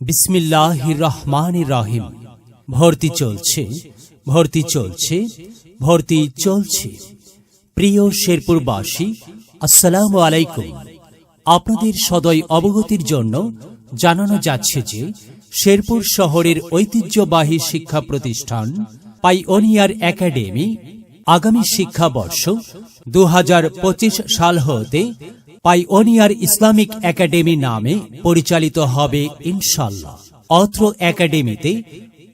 বিসমিল্লাহ রহমান রাহিম ভর্তি চলছে ভর্তি চলছে ভর্তি চলছে। প্রিয় শেরপুরবাসী, আসসালামু আলাইকুম। আপনাদের সদয় অবগতির জন্য জানানো যাচ্ছে যে শেরপুর শহরের ঐতিহ্যবাহী শিক্ষা প্রতিষ্ঠান পাইওনিয়ার একাডেমি আগামী শিক্ষাবর্ষ দু হাজার পঁচিশ সাল হতে পাইওনিয়ার ইসলামিক একাডেমি নামে পরিচালিত হবে ইনশাল্লাহ অত্র একাডেমিতে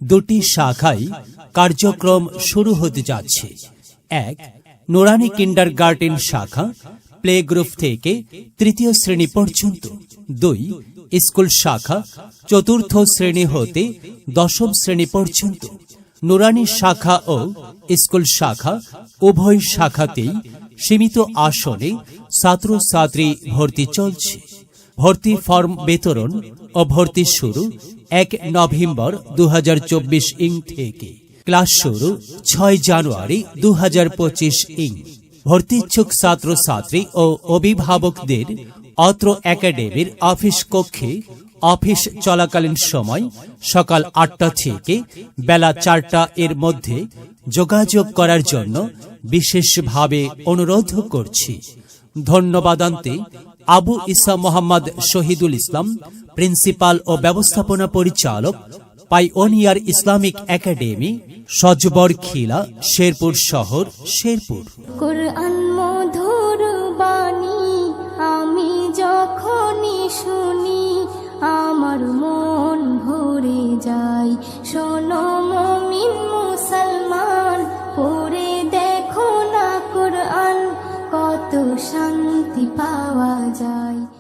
দুটি শাখায় কার্যক্রম শুরু হতে যাচ্ছে। এক, নুরানি কিন্ডার গার্ডেন শাখা প্লে গ্রুপ থেকে তৃতীয় শ্রেণি পর্যন্ত। দুই, স্কুল শাখা, চতুর্থ শ্রেণি হতে দশম শ্রেণি পর্যন্ত। নুরানি শাখা ও স্কুল শাখা উভয় শাখাতেই সীমিত আসনে ছাত্রছাত্রী ভর্তি চলছে। ভর্তি ফর্ম বিতরণ ও ভর্তি শুরু এক নভেম্বর দু হাজার চব্বিশ ইং থেকে। ক্লাস শুরু ছয় জানুয়ারি দু হাজার পঁচিশ ইং। ভর্তিচ্ছুক ছাত্রছাত্রী ও অভিভাবকদের অত্র একাডেমির অফিস কক্ষে অফিস চলাকালীন সময় সকাল আটটা থেকে বেলা চারটা এর মধ্যে যোগাযোগ করার জন্য বিশেষভাবে অনুরোধ করছি। ধন্যবাদ আনতে আবু ইসা মোহাম্মদ শহীদুল ইসলাম, প্রিন্সিপাল ও ব্যবস্থাপনা পরিচালক pioneer Islamic academy, Sajbar Khila, Sherpur শহর, শেরপুর। আমি যখনই শুনি, আমার মন ভরে যায়। শোনো শান্তি পাওয়া যায়।